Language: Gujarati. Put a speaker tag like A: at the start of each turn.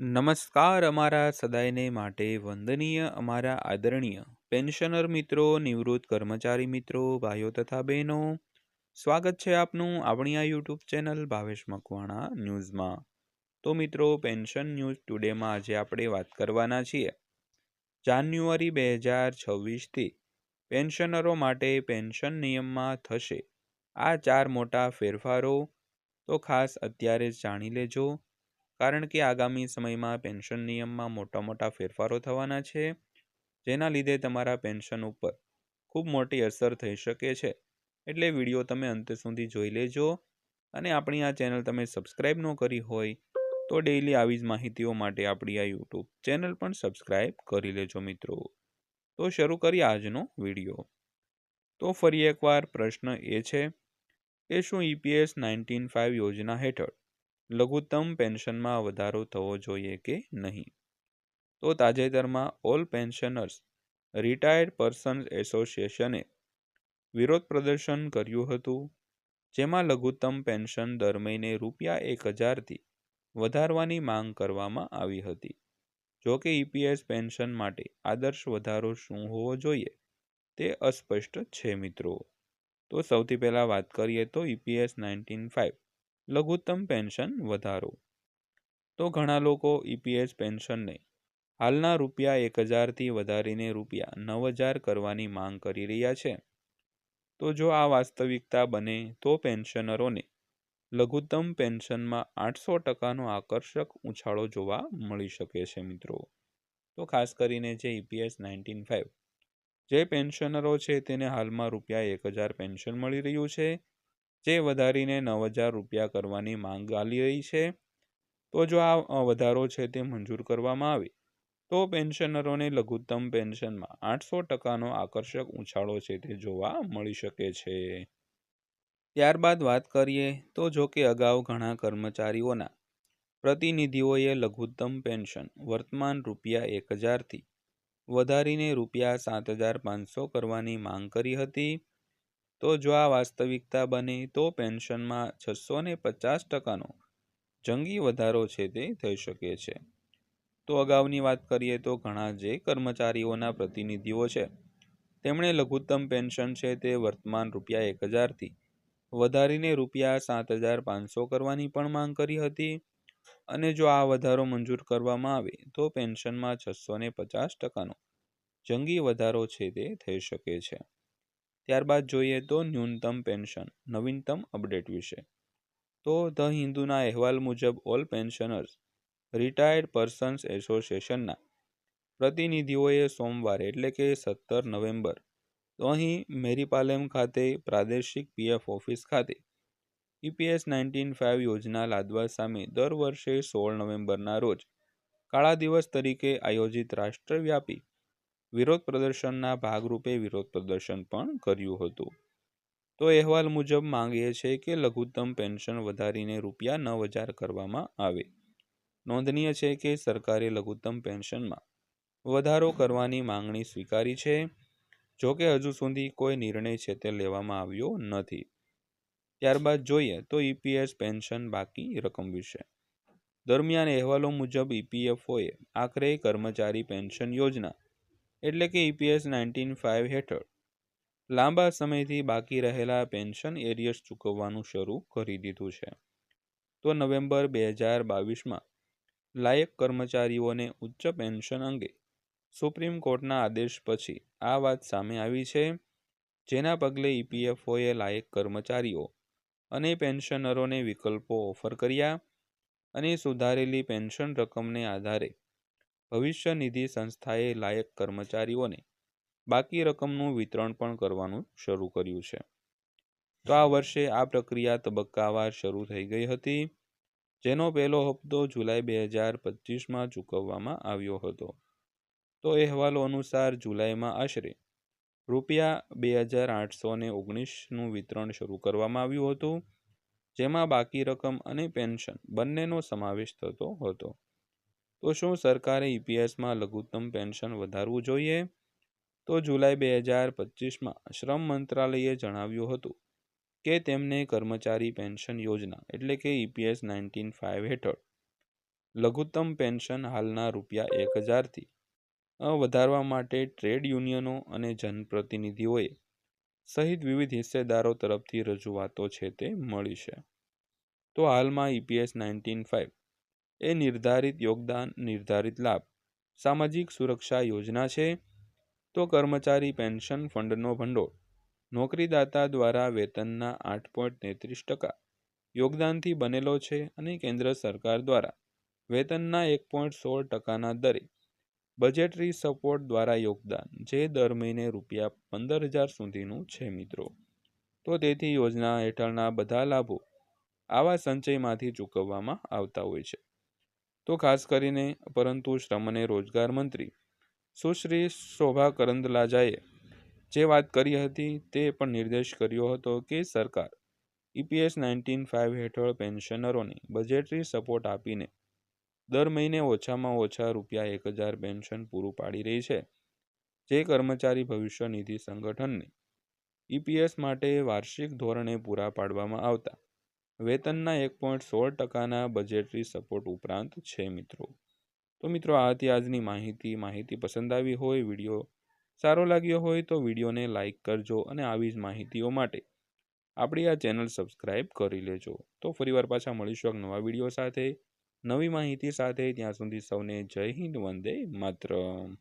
A: નમસ્કાર અમારા સદાયને માટે વંદનીય અમારા આદરણીય પેન્શનર મિત્રો, નિવૃત્ત કર્મચારી મિત્રો, ભાઈઓ તથા બહેનો. સ્વાગત છે આપનું આપણી આ યુટ્યુબ ચેનલ ભાવેશ મકવાણા ન્યૂઝમાં. તો મિત્રો, પેન્શન ન્યૂઝ ટુડેમાં આજે આપણે વાત કરવાના છીએ. જાન્યુઆરી બે હજાર છવ્વીસથી પેન્શનરો માટે પેન્શન નિયમમાં થશે. આ ચાર મોટા ફેરફારો. તો ખાસ અત્યારે જ જાણી લેજો. કારણ કે આગામી સમયમાં પેન્શન નિયમમાં મોટા મોટા ફેરફારો થવાના છે, જેના લીધે તમારા પેન્શન ઉપર ખૂબ મોટી અસર થઈ શકે છે. એટલે વીડિયો તમે અંત સુધી જોઈ લેજો અને આપણી આ ચેનલ તમે સબસ્ક્રાઈબ ન કરી હોય તો ડેઈલી આવી જ માહિતીઓ માટે આપણી આ યુટ્યુબ ચેનલ પણ સબસ્ક્રાઈબ કરી લેજો મિત્રો. તો શરૂ કરીએ આજનો વીડિયો. તો ફરી એકવાર પ્રશ્ન એ છે કે શું ઈપીએસ નાઇન્ટીન ફાઇવ યોજના હેઠળ લઘુત્તમ પેન્શનમાં વધારો થવો જોઈએ કે નહીં? તો તાજેતરમાં ઓલ પેન્શનર્સ રિટાયર્ડ પર્સન્સ એસોસિએશને વિરોધ પ્રદર્શન કર્યું હતું, જેમાં લઘુત્તમ પેન્શન દર મહિને રૂપિયા એક હજારથી વધારવાની માંગ કરવામાં આવી હતી. જો કે ઈપીએસ પેન્શન માટે આદર્શ વધારો શું હોવો જોઈએ તે અસ્પષ્ટ છે મિત્રો. તો સૌથી પહેલાં વાત કરીએ તો ઈપીએસ નાઇન્ટીન ફાઇવ લઘુત્તમ પેન્શન વધારો. તો ઘણા લોકો ઈપીએસ પેન્શનને હાલના રૂપિયા એક હજારથી વધારીને રૂપિયા નવ હજાર કરવાની માંગ કરી રહ્યા છે. તો જો આ વાસ્તવિકતા બને તો પેન્શનરોને લઘુત્તમ પેન્શનમાં આઠસો ટકાનો આકર્ષક ઉછાળો જોવા મળી શકે છે મિત્રો. તો ખાસ કરીને જે ઈપીએસ નાઇન્ટીન ફાઇવ જે પેન્શનરો છે તેને હાલમાં રૂપિયા એક હજાર પેન્શન મળી રહ્યું છે. જે વધારીને નવ હજાર રૂપિયા કરવાની માંગ ચાલી રહી છે, તો જો આ વધારો છે તે મંજૂર કરવામાં આવે, તો પેન્શનરોને લઘુત્તમ પેન્શનમાં આઠસો ટકાનો આકર્ષક ઉછાળો છે તે જોવા મળી શકે છે. ત્યારબાદ વાત કરીએ, તો જો કે અગાઉ ઘણા કર્મચારીઓના પ્રતિનિધિઓએ લઘુત્તમ પેન્શન વર્તમાન રૂપિયા એક હજારથી વધારીને રૂપિયા સાત હજાર પાંચસો કરવાની માંગ કરી હતી. તો જો આ વાસ્તવિકતા બને, તો પેન્શનમાં છસો ને પચાસ ટકાનો જંગી વધારો છે તે થઈ શકે છે. તો અગાઉની વાત કરીએ તો ઘણા જે કર્મચારીઓના પ્રતિનિધિઓ છે, તેમણે લઘુત્તમ પેન્શન છે તે વર્તમાન રૂપિયા એક હજારથી વધારીને રૂપિયા સાત હજાર પાંચસો કરવાની પણ માંગ કરી હતી અને જો આ વધારો મંજૂર કરવામાં આવે, તો પેન્શનમાં છસો ને પચાસ ટકાનો જંગી વધારો છે તે થઈ શકે છે. ત્યારબાદ જોઈએ તો ન્યૂનતમ પેન્શન, નવીનતમ અપડેટ વિશે. તો ધ હિન્દુના અહેવાલ મુજબ ઓલ પેન્શનર્સ, રિટાયર્ડ પર્સન્સ એસોસિએશનના પ્રતિનિધિઓએ સોમવારે એટલે કે સત્તર નવેમ્બર તો અહીં મેરીપાલેમ ખાતે પ્રાદેશિક પીએફ ઓફિસ ખાતે ઈપીએસ નાઇન્ટીન ફાઇવ યોજના લાદવા સામે દર વર્ષે સોળ નવેમ્બરના રોજ કાળા દિવસ તરીકે આયોજિત રાષ્ટ્રવ્યાપી વિરોધ પ્રદર્શનના ભાગરૂપે વિરોધ પ્રદર્શન પણ કર્યું હતું. તો અહેવાલ મુજબ માંગીએ છે કે લઘુત્તમ પેન્શન વધારીને રૂપિયા નવ હજાર કરવામાં આવે. નોંધનીય છે કે સરકારે લઘુત્તમ પેન્શનમાં વધારો કરવાની માંગણી સ્વીકારી છે. જો કે હજુ સુધી કોઈ નિર્ણય છે તે લેવામાં આવ્યો નથી. ત્યારબાદ જોઈએ તો ઈપીએસ પેન્શન બાકી રકમ વિશે. દરમિયાન અહેવાલો મુજબ ઈપીએફઓએ આખરે કર્મચારી પેન્શન યોજના એટલે કે ઈપીએસ નાઇન્ટીન ફાઇવ હેઠળ. લાંબા સમયથી બાકી રહેલા પેન્શન એરિયર્સ ચૂકવવાનું શરૂ કરી દીધું છે. તો નવેમ્બર બે હજાર બાવીસમાં લાયક કર્મચારીઓને ઉચ્ચ પેન્શન અંગે સુપ્રીમ કોર્ટના આદેશ પછી આ વાત સામે આવી છે. જેના પગલે ઈપીએફઓએ લાયક કર્મચારીઓ અને પેન્શનરોને વિકલ્પો ઓફર કર્યા અને સુધારેલી પેન્શન રકમને આધારે ભવિષ્ય નિધિ સંસ્થાએ લાયક કર્મચારીઓને બાકી રકમનું વિતરણ પણ કરવાનું શરૂ કર્યું છે. તો આ વર્ષે આ પ્રક્રિયા તબક્કાવાર શરૂ થઈ ગઈ હતી, જેનો પહેલો હપ્તો જુલાઈ બે હજાર પચીસમાં ચૂકવવામાં આવ્યો હતો. તો અહેવાલો અનુસાર જુલાઈમાં આશરે રૂપિયા બે હજાર આઠસો ને ઓગણીસનું વિતરણ શરૂ કરવામાં આવ્યું હતું, જેમાં બાકી રકમ અને પેન્શન બંનેનો સમાવેશ થતો હતો. તો શું સરકારે ઈપીએસમાં લઘુત્તમ પેન્શન વધારવું જોઈએ? તો જુલાઈ બે હજાર પચીસમાં શ્રમ મંત્રાલયે જણાવ્યું હતું કે તેમને કર્મચારી પેન્શન યોજના એટલે કે ઈપીએસ નાઇન્ટીન ફાઇવ હેઠળ લઘુત્તમ પેન્શન હાલના રૂપિયા એક હજારથી વધારવા માટે ટ્રેડ યુનિયનો અને જનપ્રતિનિધિઓએ સહિત વિવિધ હિસ્સેદારો તરફથી રજૂઆતો છે તે મળી છે. તો હાલમાં ઈપીએસ નાઇન્ટીન ફાઇવ એ નિર્ધારિત યોગદાન, નિર્ધારિત લાભ. સામાજિક સુરક્ષા યોજના છે. તો કર્મચારી પેન્શન ફંડનો ભંડોળ. નોકરીદાતા દ્વારા વેતનના આઠ પોઈન્ટ તેત્રીસ ટકા. યોગદાનથી બનેલો છે અને કેન્દ્ર સરકાર દ્વારા. વેતનના એક પોઈન્ટ સોળ ટકાના દરે. બજેટરી સપોર્ટ દ્વારા યોગદાન. જે દર મહિને રૂપિયા પંદર હજાર સુધીનું છે મિત્રો. તો તેથી યોજના હેઠળના બધા લાભો આવા સંચયમાંથી ચૂકવવામાં આવતા હોય છે. તો ખાસ કરીને પરંતુ શ્રમ અને રોજગાર મંત્રી. સુશ્રી શોભા કરંદલાજાએ જે વાત કરી હતી તે પણ નિર્દેશ કર્યો હતો કે સરકાર ઈપીએસ નાઇન્ટીન ફાઇવ હેઠળ પેન્શનરોને બજેટરી સપોર્ટ આપીને દર મહિને ઓછામાં ઓછા રૂપિયા એક હજાર પેન્શન પૂરું પાડી રહી છે. જે કર્મચારી ભવિષ્ય નિધિ સંગઠનને ઈપીએસ માટે વાર્ષિક ધોરણે પૂરા પાડવામાં આવતા વેતનના એક પોઈન્ટ સોળ ટકાના બજેટરી સપોર્ટ ઉપરાંત છે મિત્રો. તો મિત્રો, આ હતી આજની માહિતી. માહિતી પસંદ આવી હોય, વીડિયો સારો લાગ્યો હોય તો વિડીયોને લાઇક કરજો અને આવી જ માહિતીઓ માટે આપણી આ ચેનલ સબસ્ક્રાઈબ કરી લેજો. તો ફરીવાર પાછા મળીશું એક નવા વીડિયો સાથે. નવી માહિતી સાથે ત્યાં સુધી સૌને જય હિન્દ, વંદે માતરમ.